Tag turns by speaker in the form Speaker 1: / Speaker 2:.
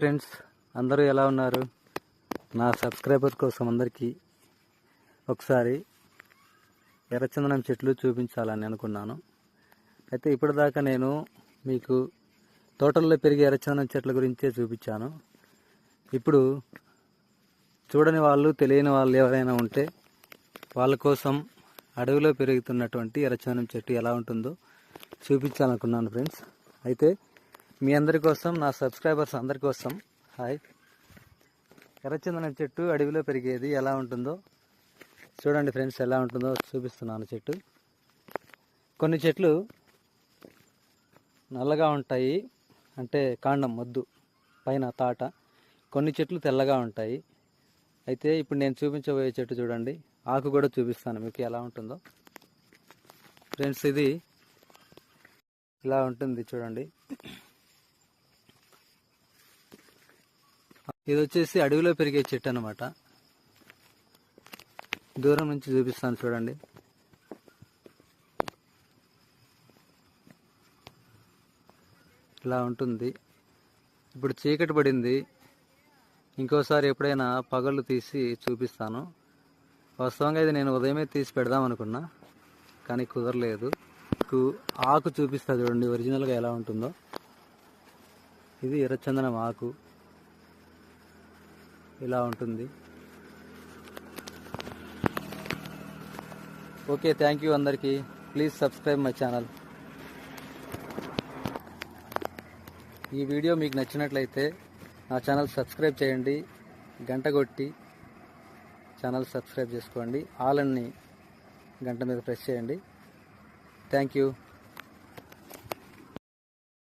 Speaker 1: Friends అందరూ ఎలా ఉన్నారు? నా సబ్స్క్రైబర్ కోసం అందరికీ ఒకసారి ఎర్రచందనం చెట్లు చూపించాలని అనుకున్నాను. అయితే ఇప్పటిదాకా నేను మీకు తోటల్లో పెరిగే ఎర్రచందనం చెట్ల గురించే చూపించాను. ఇప్పుడు చూడని వాళ్ళు తెలియని వాళ్ళు ఎవరైనా ఉంటే వాళ్ళ కోసం అడవిలో పెరుగుతున్నటువంటి ఎర్రచందనం చెట్టు ఎలా ఉంటుందో చూపించాలనుకున్నాను ఫ్రెండ్స్. అయితే మీ అందరి కోసం నా సబ్స్క్రైబర్స్ అందరి కోసం. హాయ్. ఎర్రచందనం చెట్టు అడవిలో పెరిగేది ఎలా ఉంటుందో చూడండి ఫ్రెండ్స్ ఎలా ఉంటుందో చూపిస్తున్నాను చెట్టు. కొన్ని చెట్లు నల్లగా ఉంటాయి అంటే కాండం మొద్దు పైన తాట. కొన్ని చెట్లు తెల్లగా ఉంటాయి. అయితే ఇప్పుడు నేను చూపించబోయే చెట్టు చూడండి. ఆకు కూడా చూపిస్తాను మీకు ఎలా ఉంటుందో. ఫ్రెండ్స్ ఇది ఇలా ఉంటుంది చూడండి. ఇది వచ్చేసి అడవిలో పెరిగే చెట్టు అనమాట దూరం నుంచి చూపిస్తాను చూడండి. ఇలా ఉంటుంది. ఇప్పుడు చీకటి పడింది. ఇంకోసారి ఎప్పుడైనా పగళ్ళు తీసి చూపిస్తాను. వాస్తవంగా ఇది నేను ఉదయమే తీసి పెడదాం అనుకున్నా కానీ కుదరలేదు. మీకు ఆకు చూపిస్తా చూడండి ఒరిజినల్గా ఎలా ఉంటుందో. ఇది ఎర్రచందనం ఆకు. ఇలా ఉంటుంది. ఓకే థ్యాంక్ యూ అందరికీ. ప్లీజ్ సబ్స్క్రైబ్ మై ఛానల్ ఈ వీడియో మీకు నచ్చినట్లయితే నా ఛానల్ సబ్స్క్రైబ్ చేయండి. గంట కొట్టి ఛానల్ సబ్స్క్రైబ్ చేసుకోండి. ఆల్ అన్ని గంట మీద ప్రెస్ చేయండి. Thank you